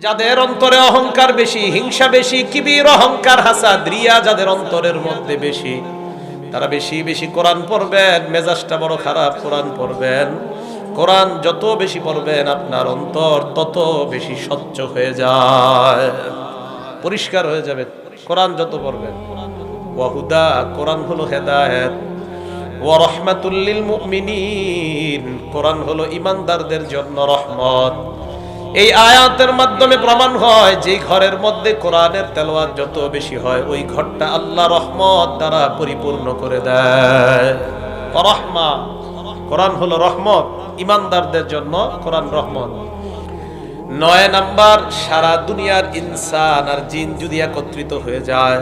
যাদের অন্তরে অহংকার বেশি, হিংসা বেশি, কিবির অহংকার, হাসাদ, রিয়া যাদের অন্তরের মধ্যে বেশি, তারা বেশি বেশি কোরআন পড়বেন, মেজাজটা বড় খারাপ, কোরআন পড়বেন। কোরআন যত বেশি পড়বেন, আপনার অন্তর তত বেশি স্বচ্ছ হয়ে যায়। পরিষ্কার হয়ে যাবে। কোরআন যত পড়বেন। ওয়াহুদা কোরআন হলো হেদায়েত। ওয়া রহমাতুল্লিল মুমিনিন, কোরআন হলো ইমানদারদের জন্য রহমত। এই আয়াতের মাধ্যমে প্রমাণ হয়, যে ঘরের মধ্যে কোরআনের তেলাওয়াত যত বেশি হয়, ওই ঘরটা আল্লাহ রহমত দ্বারা পরিপূর্ণ করে দেয়। রহমা। কোরআন হলো রহমত, ইমানদারদের জন্য কোরআন রহমত। নয় নাম্বার, সারা দুনিয়ার ইনসান আর জিন যদি একত্রিত হয়ে যায়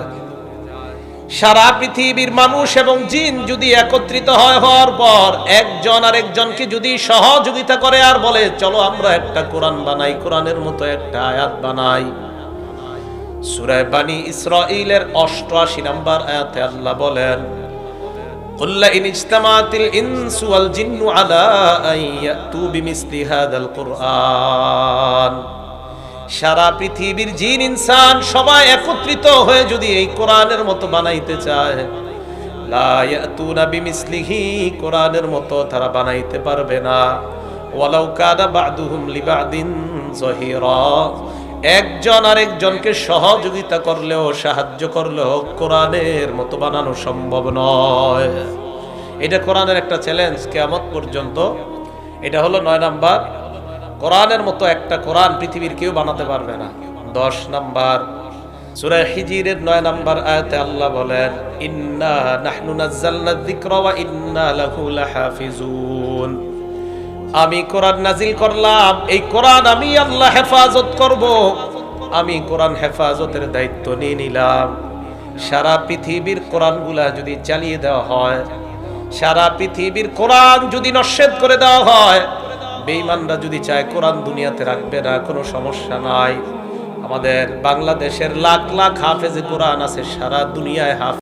সারা পৃথিবীর মানুষ এবং জিন যদি একত্রিত হয় হওয়ার পর একজন আর একজনকে যদি সহযোগিতা করে আর বলে চলো আমরা একটা কোরআন বানাই কোরআনের মতো একটা আয়াত বানাই সুরায় বানি ইসরাইলের অষ্টআশি নাম্বার আয়াতে আল্লাহ বলেন قل إن اجتمعت الإنس والجن على أن يأتوا بمثل هذا القرآن সারা পৃথিবীর জিন, ইনসান সবাই একত্রিত হয়ে যদি এই কোরআনের মতো বানাইতে চায় মতো তারা বানাইতে পারবে না। একজন আরেকজনকে সহযোগিতা করলেও, সাহায্য করলেও মতো বানানো সম্ভব নয়। এটা কোরআনের একটা চ্যালেঞ্জ কেয়ামত পর্যন্ত। এটা হলো নয় নাম্বার কোরআনের মতো একটা কোরআন পৃথিবীর কেউ বানাতে পারবে না। দশ নাম্বার, সূরা হিজিরের নয় নাম্বার আয়াতে আল্লাহ বলেন, ইন্না আমি কোরআন নাজিল করলাম, এই আমি আল্লাহ হেফাজত করব। আমি হেফাজতের দায়িত্ব নিয়ে নিলাম। সারা পৃথিবীর কোরআনগুলা যদি চালিয়ে দেওয়া হয়, সারা পৃথিবীর কোরআন যদি নস্বেদ করে দেওয়া হয় বেঈমানরা যদি চায় কোরআন দুনিয়াতে রাখবে না, কোনো সমস্যা নাই। আমাদের বাংলাদেশের লাখ লাখ হাফেজে কোরআন আছে, সারা দুনিয়ায় হাফ